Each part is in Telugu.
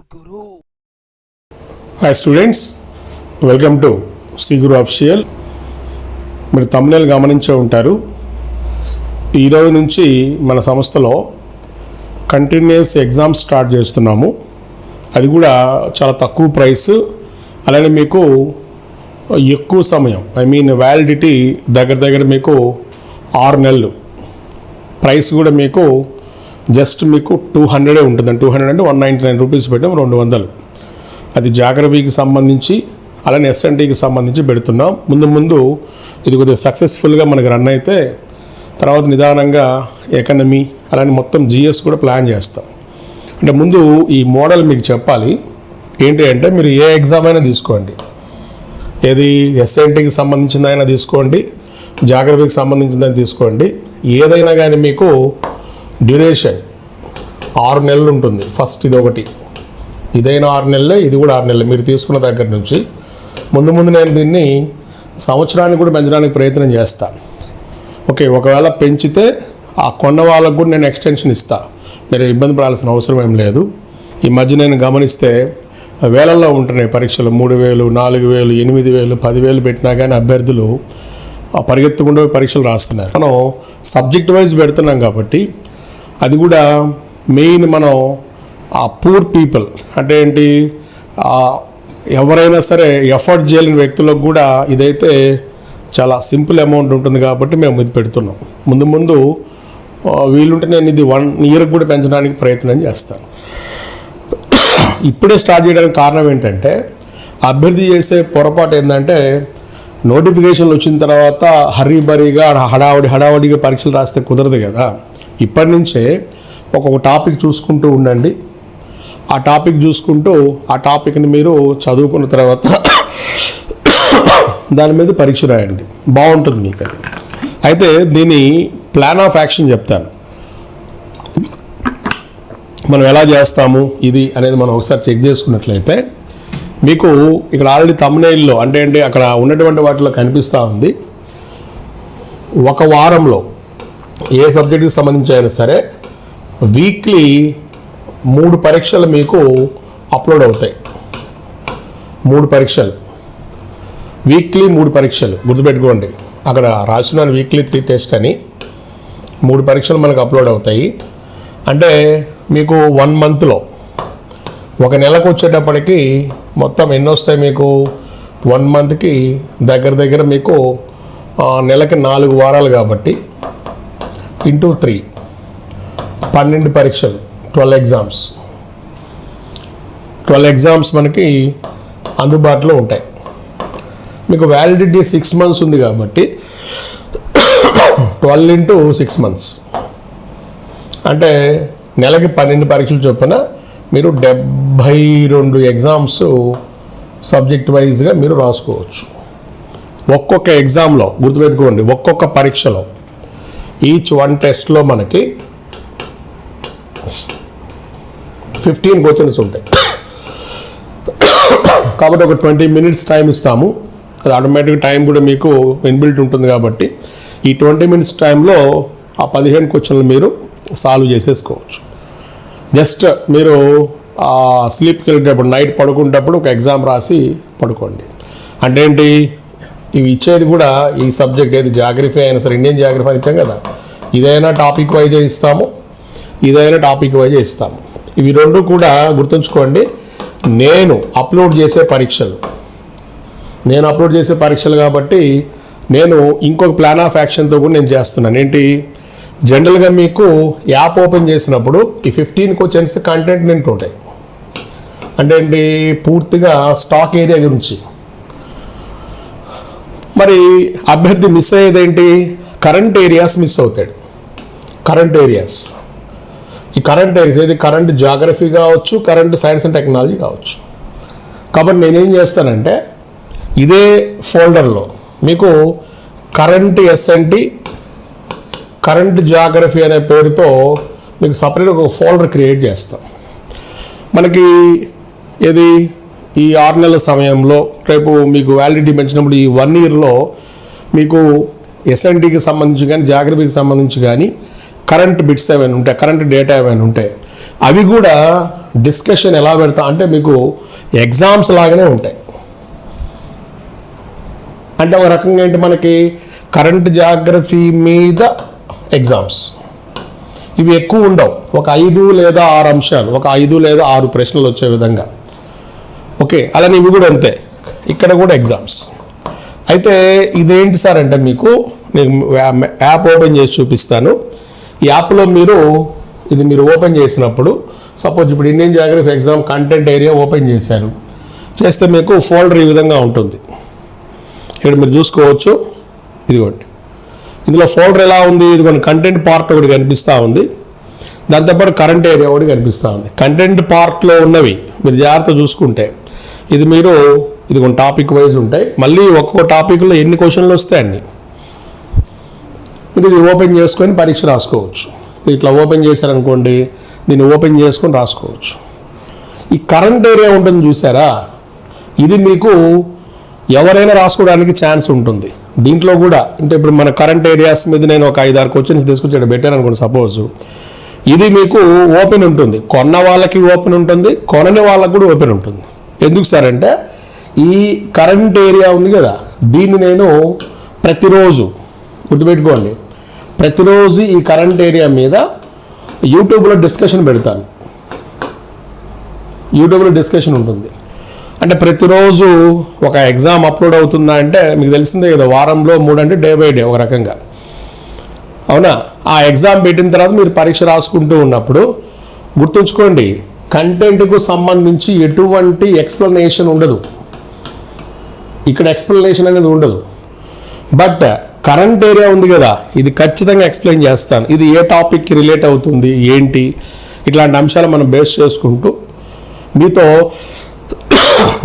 Guru. Hi students welcome to సిగురు అఫిషియల్ మీరు తమిళ గమనించే ఉంటారు. ఈరోజు నుంచి మన సంస్థలో కంటిన్యూస్ ఎగ్జామ్ స్టార్ట్ చేస్తున్నాము. అది కూడా చాలా తక్కువ ప్రైస్ అలానే మీకు ఎక్కువ సమయం ఐ మీన్ వ్యాలిడిటీ దగ్గర దగ్గర మీకు ఆరు నెలలు. ప్రైస్ కూడా మీకు జస్ట్ మీకు టూ హండ్రెడే ఉంటుంది టూ హండ్రెడ్ అంటే వన్ నైంటీ నైన్ రూపీస్ పెట్టాం రెండు వందలు. అది జాగ్రఫీకి సంబంధించి అలానే ఎస్ఎన్టీకి సంబంధించి పెడుతున్నాం. ముందు ముందు ఇది కొద్దిగా సక్సెస్ఫుల్గా మనకి రన్ అయితే తర్వాత నిదానంగా ఎకనమీ అలానే మొత్తం జిఎస్ కూడా ప్లాన్ చేస్తాం. అంటే ముందు ఈ మోడల్ మీకు చెప్పాలి. ఏంటి అంటే మీరు ఏ ఎగ్జామ్ అయినా తీసుకోండి. ఏది ఎస్ఎన్టీకి సంబంధించిందైనా తీసుకోండి జాగ్రఫీకి సంబంధించిందని తీసుకోండి. ఏదైనా కానీ మీకు డ్యూరేషన్ ఆరు నెలలు ఉంటుంది. ఫస్ట్ ఇది ఒకటి ఇదైనా ఆరు నెలలే ఇది కూడా ఆరు నెలలు. మీరు తీసుకున్న దగ్గర నుంచి ముందు ముందు నేను దీన్ని సంవత్సరానికి కూడా పెంచడానికి ప్రయత్నం చేస్తా. ఓకే ఒకవేళ పెంచితే ఆ కొన్న వాళ్ళకు కూడా నేను ఎక్స్టెన్షన్ ఇస్తా. మీరు ఇబ్బంది పడాల్సిన అవసరం ఏం లేదు. ఈ మధ్య నేను గమనిస్తే వేలల్లో ఉంటున్నాయి పరీక్షలు. మూడు వేలు నాలుగు వేలు ఎనిమిది వేలు పదివేలు పెట్టినా కానీ అభ్యర్థులు పరిగెత్తుకుంటూ పరీక్షలు రాస్తున్నారు. మనం సబ్జెక్ట్ వైజ్ పెడుతున్నాం కాబట్టి అది కూడా మెయిన్ మనం ఆ పూర్ పీపుల్ అంటే ఏంటి? ఎవరైనా సరే ఎఫర్ట్ చేయలేని వ్యక్తులకు కూడా ఇదైతే చాలా సింపుల్ అమౌంట్ ఉంటుంది కాబట్టి మేము ఇది పెడుతున్నాం. ముందు ముందు వీలుంటే నేను ఇది వన్ ఇయర్ కూడా పెంచడానికి ప్రయత్నం చేస్తాను. ఇప్పుడే స్టార్ట్ చేయడానికి కారణం ఏంటంటే అభ్యర్థి చేసే పొరపాటు ఏంటంటే నోటిఫికేషన్లు వచ్చిన తర్వాత హరీ బరీగా హడావుడి హడావుడిగా పరీక్షలు రాస్తే కుదరదు కదా. ఇప్పటి నుంచే ఒక్కొక్క టాపిక్ చూసుకుంటూ ఉండండి. ఆ టాపిక్ చూసుకుంటూ ఆ టాపిక్ని మీరు చదువుకున్న తర్వాత దాని మీద పరీక్ష రాయండి. బాగుంటుంది మీకు అది. అయితే దీని ప్లాన్ ఆఫ్ యాక్షన్ చెప్తాను. మనం ఎలా చేస్తాము ఇది అనేది మనం ఒకసారి చెక్ చేసుకున్నట్లయితే మీకు ఇక్కడ ఆల్రెడీ తమ్నేల్లో అంటే అంటే అక్కడ ఉన్నటువంటి వాటిలో కనిపిస్తూ ఉంది. ఒక వారంలో ఏ సబ్జెక్టుకి సంబంధించి అయినా సరే వీక్లీ మూడు పరీక్షలు మీకు అప్లోడ్ అవుతాయి. మూడు పరీక్షలు. వీక్లీ మూడు పరీక్షలు. గుర్తుపెట్టుకోండి అక్కడ రాసిన వీక్లీ త్రీ టెస్ట్ అని మూడు పరీక్షలు మనకు అప్లోడ్ అవుతాయి. అంటే మీకు వన్ మంత్లో ఒక నెలకు వచ్చేటప్పటికి మొత్తం ఎన్ని వస్తాయి మీకు? వన్ మంత్కి దగ్గర దగ్గర మీకు నెలకి నాలుగు వారాలు కాబట్టి ఇంటూ త్రీ. పన్నెండు పరీక్షలు ట్వెల్వ్ ఎగ్జామ్స్. ట్వెల్వ్ ఎగ్జామ్స్ మనకి అందుబాటులో ఉంటాయి. మీకు వ్యాలిడిటీ సిక్స్ మంత్స్ ఉంది కాబట్టి ట్వెల్వ్ ఇంటూ సిక్స్ మంత్స్. అంటే నెలకి పన్నెండు పరీక్షలు చొప్పున మీరు డెబ్భై రెండు ఎగ్జామ్స్ సబ్జెక్ట్ వైజ్గా మీరు రాసుకోవచ్చు. ఒక్కొక్క ఎగ్జామ్లో గుర్తుపెట్టుకోండి ఒక్కొక్క పరీక్షలో ఈచ్ వన్ టెస్ట్లో మనకి ఫిఫ్టీన్ క్వశ్చన్స్ ఉంటాయి. కాబట్టి ఒక ట్వంటీ మినిట్స్ టైం ఇస్తాము. అది ఆటోమేటిక్ టైం కూడా మీకు ఇన్బిల్ట్ ఉంటుంది కాబట్టి ఈ ట్వంటీ మినిట్స్ టైంలో ఆ పదిహేను క్వశ్చన్లు మీరు సాల్వ్ చేసేసుకోవచ్చు. జస్ట్ మీరు స్లీప్కి వెళ్ళేటప్పుడు నైట్ పడుకునేటప్పుడు ఒక ఎగ్జామ్ రాసి పడుకోండి. అంటే ఏంటి? ఇవి ఇచ్చేది కూడా ఈ సబ్జెక్ట్ ఏది జాగ్రఫీ అయినా సరే ఇండియన్ జాగ్రఫీ అని ఇచ్చాం కదా. ఇదైనా టాపిక్ వైజ్ ఇస్తాము ఇదైనా టాపిక్ వైజ్ ఇస్తాము. ఇవి రెండు కూడా గుర్తుంచుకోండి. నేను అప్లోడ్ చేసే పరీక్షలు నేను అప్లోడ్ చేసే పరీక్షలు కాబట్టి నేను ఇంకొక ప్లాన్ ఆఫ్ యాక్షన్తో కూడా నేను చేస్తున్నాను. ఏంటి? జనరల్గా మీకు యాప్ ఓపెన్ చేసినప్పుడు ఈ ఫిఫ్టీన్ క్వశ్చన్స్ కంటెంట్ నింటూ ఉంటాయి. అంటే ఏంటి? పూర్తిగా స్టాక్ ఏరియా గురించి. మరి అభ్యర్థి మిస్ అయ్యేదేంటి? కరెంట్ ఏరియాస్ మిస్ అవుతాడు. కరెంట్ ఏరియాస్ ఈ కరెంట్ ఏరియాస్ ఏది? కరెంట్ జాగ్రఫీ కావచ్చు కరెంట్ సైన్స్ అండ్ టెక్నాలజీ కావచ్చు. కాబట్టి నేనేం చేస్తానంటే ఇదే ఫోల్డర్లో మీకు కరెంట్ ఎస్ఎన్టీ కరెంట్ జాగ్రఫీ అనే పేరుతో మీకు సపరేట్ ఒక ఫోల్డర్ క్రియేట్ చేస్తాం. మనకి ఏది? ఈ ఆరు నెలల సమయంలో రేపు మీకు వ్యాలిడిటీ పెంచినప్పుడు ఈ వన్ ఇయర్లో మీకు ఎస్ఎన్టీకి సంబంధించి కానీ జాగ్రఫీకి సంబంధించి కానీ కరెంట్ బిట్స్ ఏమైనా ఉంటాయి కరెంట్ డేటా ఏమైనా ఉంటాయి అవి కూడా డిస్కషన్ ఎలా పెడతా అంటే మీకు ఎగ్జామ్స్ లాగానే ఉంటాయి. అంటే ఒక రకంగా ఏంటి మనకి కరెంట్ జాగ్రఫీ మీద ఎగ్జామ్స్ ఇవి ఎక్కువ ఉండవు. ఒక ఐదు లేదా ఆరు అంశాలు ఒక ఐదు లేదా ఆరు ప్రశ్నలు వచ్చే విధంగా. ఓకే అలానే ఇవి కూడా అంతే. ఇక్కడ కూడా ఎగ్జామ్స్ అయితే ఇదేంటి సార్ అంటే మీకు నేను యాప్ ఓపెన్ చేసి చూపిస్తాను. ఈ యాప్లో మీరు ఇది మీరు ఓపెన్ చేసినప్పుడు సపోజ్ ఇప్పుడు Indian geography exam content area open చేశారు. చేస్తే మీకు ఫోల్డర్ ఈ విధంగా ఉంటుంది. ఇక్కడ మీరు చూసుకోవచ్చు. ఇదిగోండి. ఇందులో ఫోల్డర్ ఎలా ఉంది? ఇదిగోండి కంటెంట్ పార్ట్ ఒకటి కనిపిస్తూ ఉంది. దాంతోపాటు కరెంట్ ఏరియా ఒకటి కనిపిస్తూ ఉంది. కంటెంట్ పార్ట్లో ఉన్నవి మీరు జాగ్రత్త చూసుకుంటే ఇది మీరు ఇది కొన్ని టాపిక్ వైజ్ ఉంటాయి. మళ్ళీ ఒక్కొక్క టాపిక్లో ఎన్ని క్వశ్చన్లు వస్తాయి అన్ని? మీరు ఇది ఓపెన్ చేసుకొని పరీక్ష రాసుకోవచ్చు. ఇట్లా ఓపెన్ చేశారనుకోండి దీన్ని ఓపెన్ చేసుకొని రాసుకోవచ్చు. ఈ కరెంట్ ఏరియా ఉంటుంది చూసారా? ఇది మీకు ఎవరైనా రాసుకోవడానికి ఛాన్స్ ఉంటుంది. దీంట్లో కూడా అంటే ఇప్పుడు మన కరెంట్ ఏరియాస్ మీద నేను ఒక ఐదు ఆరు క్వశ్చన్స్ తీసుకొచ్చి ఇక్కడ పెట్టాను అనుకోండి సపోజ్ ఇది మీకు ఓపెన్ ఉంటుంది. కొన్న వాళ్ళకి ఓపెన్ ఉంటుంది కొనని వాళ్ళకి కూడా ఓపెన్ ఉంటుంది. ఎందుకు సార్ అంటే ఈ కరెంట్ ఏరియా ఉంది కదా దీన్ని నేను ప్రతిరోజు గుర్తుపెట్టుకోండి ప్రతిరోజు ఈ కరెంట్ ఏరియా మీద యూట్యూబ్లో డిస్కషన్ పెడతాను. యూట్యూబ్లో డిస్కషన్ ఉంటుంది. అంటే ప్రతిరోజు ఒక ఎగ్జామ్ అప్లోడ్ అవుతుందా అంటే మీకు తెలిసిందే కదా వారంలో మూడు అంటే డే బై డే ఒక రకంగా. అవునా? ఆ ఎగ్జామ్ పెట్టిన తర్వాత మీరు పరీక్ష రాసుకుంటూ ఉన్నప్పుడు గుర్తుంచుకోండి కంటెంట్కు సంబంధించి ఎటువంటి ఎక్స్ప్లెనేషన్ ఉండదు. ఇక్కడ ఎక్స్ప్లెనేషన్ అనేది ఉండదు. బట్ కరెంట్ ఏరియా ఉంది కదా ఇది ఖచ్చితంగా ఎక్స్ప్లెయిన్ చేస్తాను. ఇది ఏ టాపిక్కి రిలేట్ అవుతుంది ఏంటి ఇట్లాంటి అంశాలు మనం బేస్ చేసుకుంటూ మీతో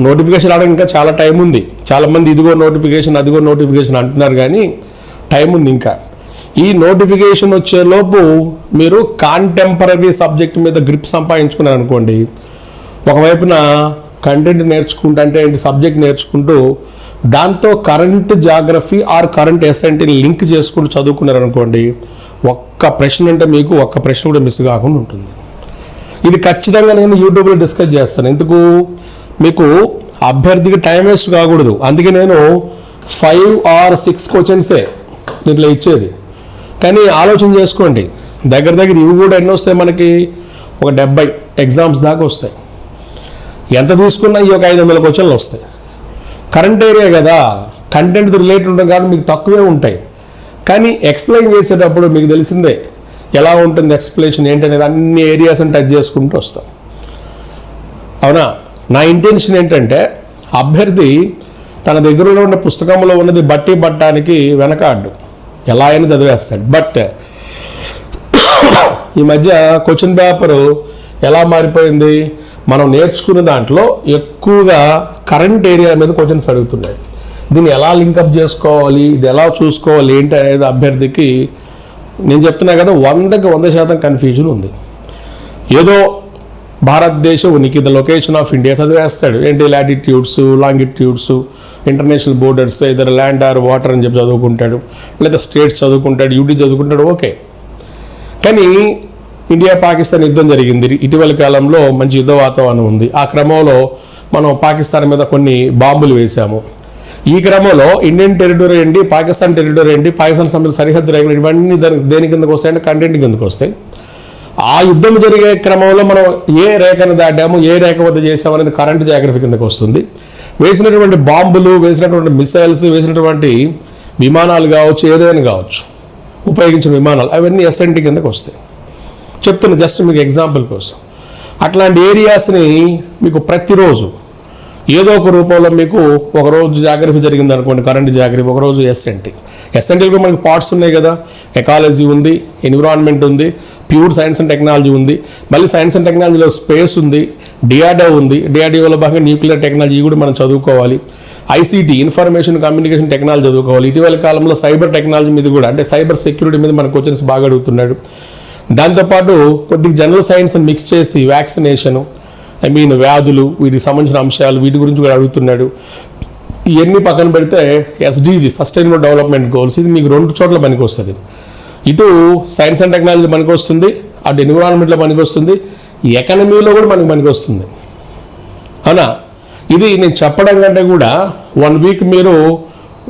నోటిఫికేషన్ రావడానికి ఇంకా చాలా టైం ఉంది. చాలామంది ఇదిగో నోటిఫికేషన్ అదిగో నోటిఫికేషన్ అంటున్నారు కానీ టైం ఉంది ఇంకా. ఈ నోటిఫికేషన్ వచ్చేలోపు మీరు కాంటెంపరీ సబ్జెక్ట్ మీద గ్రిప్ సంపాదించుకున్నారు అనుకోండి ఒకవైపున కంటెంట్ నేర్చుకుంటూ అంటే ఏంటి సబ్జెక్ట్ నేర్చుకుంటూ దాంతో కరెంట్ జాగ్రఫీ ఆర్ కరెంట్ ఎస్ఎన్టీని లింక్ చేసుకుంటూ చదువుకున్నారు అనుకోండి ఒక్క ప్రశ్న అంటే మీకు ఒక్క ప్రశ్న కూడా మిస్ కాకుండా ఉంటుంది. ఇది ఖచ్చితంగా నేను యూట్యూబ్లో డిస్కస్ చేస్తాను. ఎందుకు? మీకు అభ్యర్థికి టైం వేస్ట్ కాకూడదు. అందుకే నేను ఫైవ్ ఆర్ సిక్స్ క్వశ్చన్సే దీంట్లో ఇచ్చేది. కానీ ఆలోచన చేసుకోండి. దగ్గర దగ్గర ఇవి కూడా ఎన్ని వస్తాయి మనకి? ఒక డెబ్బై ఎగ్జామ్స్ దాకా వస్తాయి. ఎంత తీసుకున్నా ఈ ఒక ఐదు వందల క్వశ్చన్లు వస్తాయి. కరెంట్ ఏరియా కదా కంటెంట్ రిలేటెడ్ ఉంటుంది కాబట్టి మీకు తక్కువే ఉంటాయి. కానీ ఎక్స్ప్లెయిన్ చేసేటప్పుడు మీకు తెలిసిందే ఎలా ఉంటుంది ఎక్స్ప్లెనేషన్ ఏంటనేది అన్ని ఏరియాస్ని టచ్ చేసుకుంటూ వస్తాం. అవునా? నా ఇంటెన్షన్ ఏంటంటే అభ్యర్థి తన దగ్గరలో ఉన్న పుస్తకంలో ఉన్నది బట్టి పట్టడానికి వెనకాడ్డు ఎలా అయినా చదివేస్తాడు. బట్ ఈ మధ్య క్వశ్చన్ పేపర్ ఎలా మారిపోయింది? మనం నేర్చుకున్న దాంట్లో ఎక్కువగా కరెంట్ ఏరియా మీద క్వశ్చన్స్ అడుగుతున్నాయి. దీన్ని ఎలా లింకప్ చేసుకోవాలి? ఇది ఎలా చూసుకోవాలి? ఏంటి అనేది అభ్యర్థికి నేను చెప్తున్నా కదా వందకి వంద శాతం కన్ఫ్యూజన్ ఉంది. ఏదో భారతదేశ ఉనికి ద లొకేషన్ ఆఫ్ ఇండియా చదివేస్తాడు. ఏంటి? లాటిట్యూడ్స్ లాంగిట్యూడ్స్ ఇంటర్నేషనల్ బోర్డర్స్ ఇద్దరు ల్యాండ్ ఆర్ వాటర్ అని చెప్పి చదువుకుంటాడు. లేదా స్టేట్స్ చదువుకుంటాడు యూటీ చదువుకుంటాడు ఓకే కానీ ఇండియా పాకిస్తాన్ యుద్ధం జరిగింది. ఇటీవల కాలంలో మంచి యుద్ధ వాతావరణం ఉంది. ఆ క్రమంలో మనం పాకిస్తాన్ మీద కొన్ని బాంబులు వేశాము. ఈ క్రమంలో ఇండియన్ టెరిటరీ ఏంటి? పాకిస్తాన్ టెరిటరీ ఏంటి? పాకిస్తాన్ సంబంధించిన సరిహద్దు రేఖలు ఇవన్నీ దానికి దేని కిందకు వస్తాయంటే కంటెంట్ కిందకు వస్తాయి. ఆ యుద్ధం జరిగే క్రమంలో మనం ఏ రేఖను దాటాము ఏ రేఖ వద్ద చేసాము అనేది కరెంట్ జాగ్రఫీ కిందకు వస్తుంది. వేసినటువంటి బాంబులు వేసినటువంటి మిసైల్స్ వేసినటువంటి విమానాలు కావచ్చు ఏదైనా కావచ్చు ఉపయోగించిన విమానాలు అవన్నీ ఎస్ఎన్టీ కిందకు వస్తాయి. చెప్తున్నా జస్ట్ మీకు ఎగ్జాంపుల్ కోసం. అట్లాంటి ఏరియాస్ని మీకు ప్రతిరోజు ఏదో ఒక రూపంలో మీకు ఒకరోజు జాగ్రఫీ జరిగింది అనుకోండి కరెంట్ జాగ్రఫీ ఒకరోజు ఎస్ఎన్టీ ఎస్ఎన్టీలో మనకి పార్ట్స్ ఉన్నాయి కదా. ఎకాలజీ ఉంది ఎన్విరాన్మెంట్ ఉంది ప్యూర్ సైన్స్ అండ్ టెక్నాలజీ ఉంది. మళ్ళీ సైన్స్ అండ్ టెక్నాలజీలో స్పేస్ ఉంది డిఆర్డో ఉంది. డిఆర్డీఓలో భాగంగా న్యూక్లియర్ టెక్నాలజీ కూడా మనం చదువుకోవాలి. ఐసీటీ ఇన్ఫర్మేషన్ కమ్యూనికేషన్ టెక్నాలజీ చదువుకోవాలి. ఇటీవల కాలంలో సైబర్ టెక్నాలజీ మీద కూడా అంటే సైబర్ సెక్యూరిటీ మీద మన క్వశ్చన్స్ బాగా అడుగుతున్నాడు. దాంతోపాటు కొద్దిగా జనరల్ సైన్స్ మిక్స్ చేసి వ్యాక్సినేషను ఐ మీన్ వ్యాధులు వీటికి సంబంధించిన అంశాలు వీటి గురించి కూడా అడుగుతున్నాడు. ఇవన్నీ పక్కన పెడితే ఎస్డీజీ సస్టైనబుల్ డెవలప్మెంట్ గోల్స్ ఇది మీకు రెండు చోట్ల పనికి వస్తుంది ఇటు సైన్స్ అండ్ టెక్నాలజీ పనికి వస్తుంది అటు ఎన్విరాన్మెంట్లో పనికి వస్తుంది ఎకనమీలో కూడా మనకి పనికి వస్తుంది అవునా ఇది నేను చెప్పడం కంటే కూడా వన్ వీక్ మీరు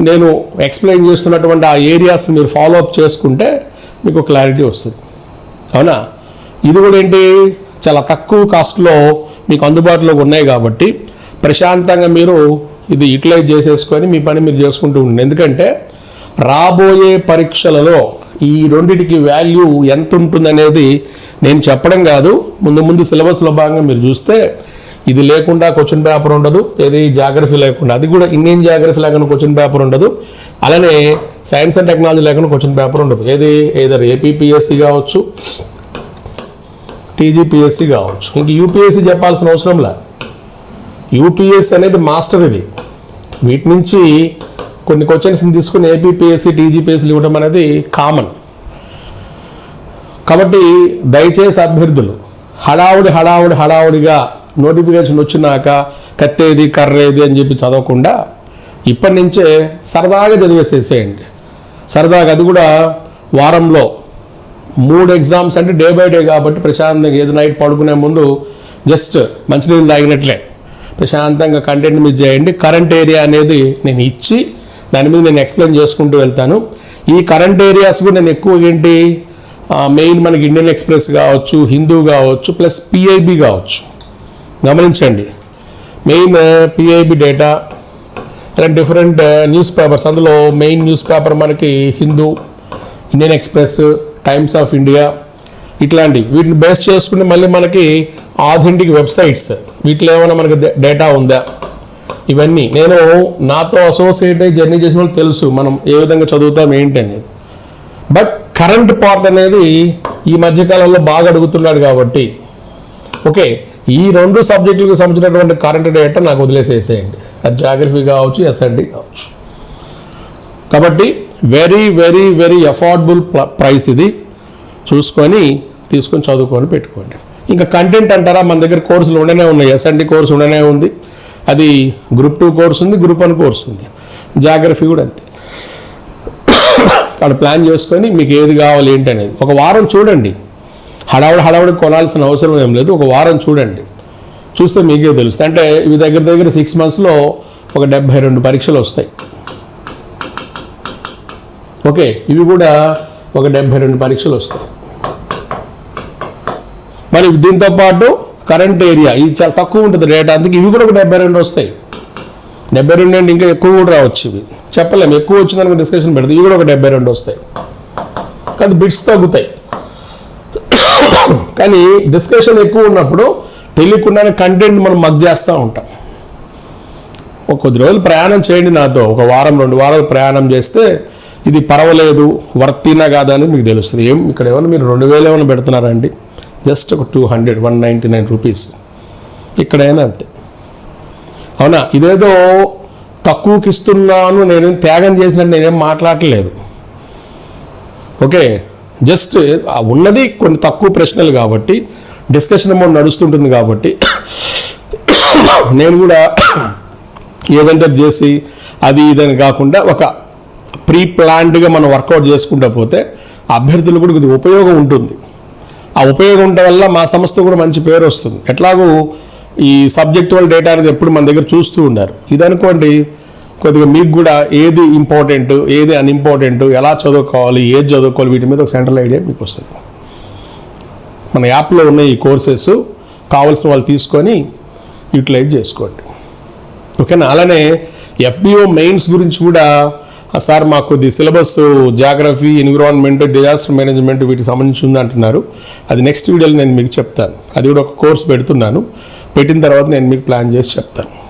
నేను ఎక్స్ప్లెయిన్ చేస్తున్నటువంటి ఆ ఏరియాస్ని మీరు ఫాలో అప్ చేసుకుంటే మీకు క్లారిటీ వస్తుంది. అవునా ఇది కూడా ఏంటి? చాలా తక్కువ కాస్ట్లో మీకు అందుబాటులోకి ఉన్నాయి కాబట్టి ప్రశాంతంగా మీరు ఇది యూటిలైజ్ చేసేసుకొని మీ పని మీరు చేసుకుంటూ ఉండండి. ఎందుకంటే రాబోయే పరీక్షలలో ఈ రెండింటికి వాల్యూ ఎంత ఉంటుందనేది నేను చెప్పడం కాదు. ముందు ముందు సిలబస్లో భాగంగా మీరు చూస్తే ఇది లేకుండా క్వశ్చన్ పేపర్ ఉండదు ఏది జాగ్రఫీ లేకుండా. అది కూడా ఇండియన్ జాగ్రఫీ లేకుండా క్వశ్చన్ పేపర్ ఉండదు. అలానే సైన్స్ అండ్ టెక్నాలజీ లేకుండా క్వశ్చన్ పేపర్ ఉండదు. ఏది ఏదర్ ఏపీపీఎస్సీ కావచ్చు టీజీపీఎస్సీ కావచ్చు. ఇంక యూపీఎస్సీ చెప్పాల్సిన అవసరం లే. యూపీఎస్సీ అనేది మాస్టర్ ఇది. వీటి నుంచి కొన్ని క్వశ్చన్స్ని తీసుకుని ఏపీపీఎస్సీ టీజీపీఎస్సీలు ఇవ్వడం అనేది కామన్ కాబట్టి దయచేసి అభ్యర్థులు హడావుడి హడావుడి హడావుడిగా నోటిఫికేషన్ వచ్చినాక కత్తేది కర్రేది అని చెప్పి చదవకుండా ఇప్పటి నుంచే సరదాగా చదివేసేసేయండి. సరదాగా అది కూడా వారంలో మూడు ఎగ్జామ్స్ అంటే డే బై డే కాబట్టి ప్రశాంతంగా ఏది నైట్ పడుకునే ముందు జస్ట్ మంచినీళ్ళు తాగినట్లే. ప్రశాంతంగా కంటెంట్ మీద చేయండి. కరెంట్ ఏరియా అనేది నేను ఇచ్చి దాని మీద నేను ఎక్స్ప్లెయిన్ చేసుకుంటూ వెళ్తాను. ఈ కరెంట్ ఏరియాస్ కూడా నేను ఎక్కువగా ఏంటి? మెయిన్ మనకి ఇండియన్ ఎక్స్ప్రెస్ కావచ్చు హిందూ కావచ్చు ప్లస్ పిఐబి కావచ్చు. గమనించండి. మెయిన్ పిఐబి డేటా ఇలా డిఫరెంట్ న్యూస్ పేపర్స్ అందులో మెయిన్ న్యూస్ పేపర్ మనకి Hindu Indian express times of India ఇట్లాంటివి వీటిని బేస్ చేసుకుని మళ్ళీ మనకి ఆథెంటిక్ వెబ్సైట్స్ వీటిలో ఏమైనా మనకి డేటా ఉందా? ఇవన్నీ నేను నాతో అసోసియేట్ అయ్యి జర్నీ చేసిన వాళ్ళు తెలుసు మనం ఏ విధంగా చదువుతాం ఏంటి అనేది. బట్ కరెంట్ పార్ట్ అనేది ఈ మధ్యకాలంలో బాగా అడుగుతున్నాడు కాబట్టి ఓకే ఈ రెండు సబ్జెక్టులకు సంబంధించినటువంటి కరెంట్ డేటా నాకు వదిలేసేసేయండి. అది జాగ్రఫీ కావచ్చు ఎస్ఎండి కావచ్చు. కాబట్టి very very very affordable price ఇది. చూసుకొని తీసుకొని చదువుకొని పెట్టుకోండి. ఇంకా కంటెంట్ అంటారా? మన దగ్గర కోర్సులు ఉండనే ఉన్నాయి. ఎస్ఎండి కోర్సు ఉండనే ఉంది. అది గ్రూప్ టూ కోర్స్ ఉంది గ్రూప్ వన్ కోర్స్ ఉంది. జాగ్రఫీ కూడా అంతే. అక్కడ ప్లాన్ చేసుకొని మీకు ఏది కావాలి ఏంటి అనేది. ఒక వారం చూడండి. హడావుడి హడావుడి కొనాల్సిన అవసరం ఏం లేదు. ఒక వారం చూడండి. చూస్తే మీకే తెలుస్తుంది. అంటే ఇవి దగ్గర దగ్గర సిక్స్ మంత్స్లో ఒక డెబ్బై రెండు పరీక్షలు వస్తాయి. ఓకే ఇవి కూడా ఒక డెబ్బై రెండు పరీక్షలు వస్తాయి. మరి దీంతో పాటు కరెంట్ ఏరియా ఇది చాలా తక్కువ ఉంటుంది రేట్ అందుకే ఇవి కూడా ఒక డెబ్బై రెండు వస్తాయి. డెబ్బై రెండు అంటే ఇంకా ఎక్కువ కూడా రావచ్చు ఇవి. చెప్పలేము ఎక్కువ వచ్చిందని డిస్కషన్ పెడితే ఇవి కూడా ఒక డెబ్బై రెండు వస్తాయి. కానీ బిట్స్ తగ్గుతాయి. కానీ డిస్కషన్ ఎక్కువ ఉన్నప్పుడు తెలియకుండానే కంటెంట్ మనం మగ్ చేస్తూ ఉంటాం. ఒక కొద్ది రోజులు ప్రయాణం చేయండి నాతో ఒక వారం రెండు వారాలు ప్రయాణం చేస్తే ఇది పర్వాలేదు వర్తీనా కాదా అనేది మీకు తెలుస్తుంది. ఏం ఇక్కడ ఏమైనా మీరు రెండు వేలు ఏమైనా పెడుతున్నారండి జస్ట్ ఒక two hundred one ninety nine rupees. ఇక్కడైనా అంతే. అవునా? ఇదేదో తక్కువకి ఇస్తున్నాను నేను త్యాగం చేసినట్టు నేనేం మాట్లాడలేదు. ఓకే? జస్ట్ ఉన్నది కొన్ని తక్కువ ప్రశ్నలు కాబట్టి డిస్కషన్ అమౌంట్ నడుస్తుంటుంది కాబట్టి నేను కూడా ఏదంటే అది చేసి అది ఇదని కాకుండా ఒక ప్రీ ప్లాన్డ్గా మనం వర్కౌట్ చేసుకుంటూ పోతే అభ్యర్థులు కూడా కొద్దిగా ఉపయోగం ఉంటుంది. ఆ ఉపయోగం ఉండటం వల్ల మా సంస్థ కూడా మంచి పేరు వస్తుంది. ఎట్లాగూ ఈ సబ్జెక్టువల్ డేటా అనేది ఎప్పుడు మన దగ్గర చూస్తూ ఉన్నారు ఇది అనుకోండి కొద్దిగా మీకు కూడా ఏది ఇంపార్టెంట్ ఏది అన్ఇంపార్టెంట్ ఎలా చదువుకోవాలి ఏది చదువుకోవాలి వీటి మీద ఒక సెంట్రల్ ఐడియా మీకు వస్తుంది. మన యాప్లో ఉన్న ఈ కోర్సెస్ కావాల్సిన వాళ్ళు తీసుకొని యూటిలైజ్ చేసుకోండి. ఓకేనా? అలానే ఎఫ్బిఓ మెయిన్స్ గురించి కూడా సార్ మాకు కొద్ది syllabus geography environment disaster management వీటికి సంబంధించి ఉంది అంటున్నారు. అది నెక్స్ట్ వీడియోలో నేను మీకు చెప్తాను. అది కూడా ఒక కోర్స్ పెడుతున్నాను. పెట్టిన తర్వాత నేను మీకు ప్లాన్ చేసి చెప్తాను.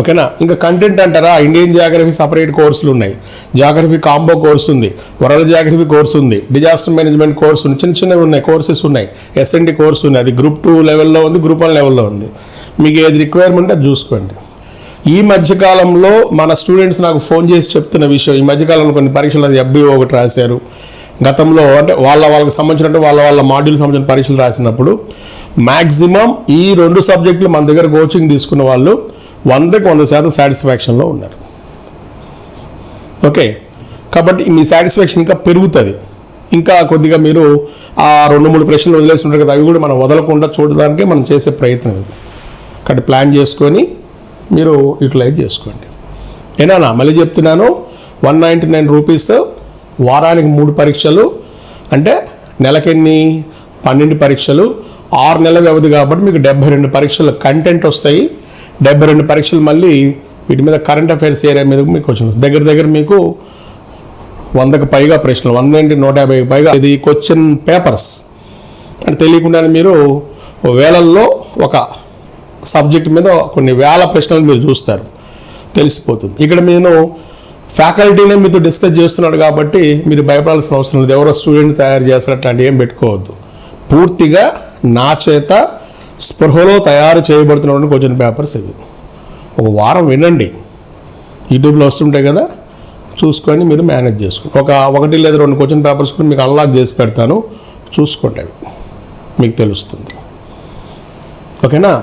ఓకేనా? ఇంకా కంటెంట్ అంటారా? ఇండియన్ జాగ్రఫీ సపరేట్ కోర్సులు ఉన్నాయి. జాగ్రఫీ కాంబో కోర్స్ ఉంది. వరల్డ్ జాగ్రఫీ కోర్స్ ఉంది. డిజాస్టర్ మేనేజ్మెంట్ కోర్స్ ఉంది. చిన్న చిన్నవి ఉన్నాయి. కోర్సెస్ ఉన్నాయి. ఎస్ఎన్డి కోర్స్ ఉంది. అది గ్రూప్ టూ లెవెల్లో ఉంది గ్రూప్ వన్ లెవెల్లో ఉంది. మీకు ఏది రిక్వైర్మెంట్ అది చూసుకోండి. ఈ మధ్యకాలంలో మన స్టూడెంట్స్ నాకు ఫోన్ చేసి చెప్తున్న విషయం ఈ మధ్యకాలంలో కొన్ని పరీక్షలు ఎఫ్బిఓ ఒకటి రాశారు. గతంలో అంటే వాళ్ళ వాళ్ళకి సంబంధించినట్టు వాళ్ళ వాళ్ళ మాడ్యూల్ సంబంధించిన పరీక్షలు రాసినప్పుడు మ్యాక్సిమం ఈ రెండు సబ్జెక్టులు మన దగ్గర కోచింగ్ తీసుకున్న వాళ్ళు వందకి వంద శాతం సాటిస్ఫాక్షన్లో ఉన్నారు. ఓకే? కాబట్టి మీ సాటిస్ఫాక్షన్ ఇంకా పెరుగుతుంది. ఇంకా కొద్దిగా మీరు ఆ రెండు మూడు ప్రశ్నలు వదిలేసి ఉంటారు కదా అవి కూడా మనం వదలకుండా చూడడానికి మనం చేసే ప్రయత్నం ఇది. కాబట్టి ప్లాన్ చేసుకొని మీరు యూటిలైజ్ చేసుకోండి. ఏనా మళ్ళీ చెప్తున్నాను వన్ నైంటీ నైన్ రూపీస్ వారానికి మూడు పరీక్షలు అంటే నెలకెన్ని? పన్నెండు పరీక్షలు ఆరు నెలల వ్యవధి కాబట్టి మీకు డెబ్బై రెండు పరీక్షలు కంటెంట్ వస్తాయి. డెబ్బై రెండు పరీక్షలు మళ్ళీ వీటి మీద కరెంట్ అఫైర్స్ ఏరియా మీద మీకు క్వశ్చన్ దగ్గర దగ్గర మీకు వందకు పైగా ప్రశ్నలు వంద ఏంటి? నూట యాభై పైగా ఇది క్వశ్చన్ పేపర్స్ అంటే తెలియకుండానే మీరు వేలల్లో ఒక సబ్జెక్ట్ మీద కొన్ని వేల ప్రశ్నలు మీరు చూస్తారు. తెలిసిపోతుంది. ఇక్కడ నేను ఫ్యాకల్టీనే మీతో డిస్కస్ చేస్తున్నాడు కాబట్టి మీరు భయపడాల్సిన అవసరం లేదు. ఎవరో స్టూడెంట్ తయారు చేస్తారు అట్లాంటి ఏం పెట్టుకోవద్దు. పూర్తిగా నా చేత స్పృహలో తయారు చేయబడుతున్నటువంటి క్వశ్చన్ పేపర్స్ ఇవి. ఒక వారం వినండి. యూట్యూబ్లో వస్తుంటాయి కదా. చూసుకొని మీరు మేనేజ్ చేసుకోండి. ఒక ఒకటి లేదా రెండు క్వశ్చన్ పేపర్స్ కూడా మీకు అన్లాక్ చేసి పెడతాను. చూసుకోండి మీకు తెలుస్తుంది. ఓకేనా?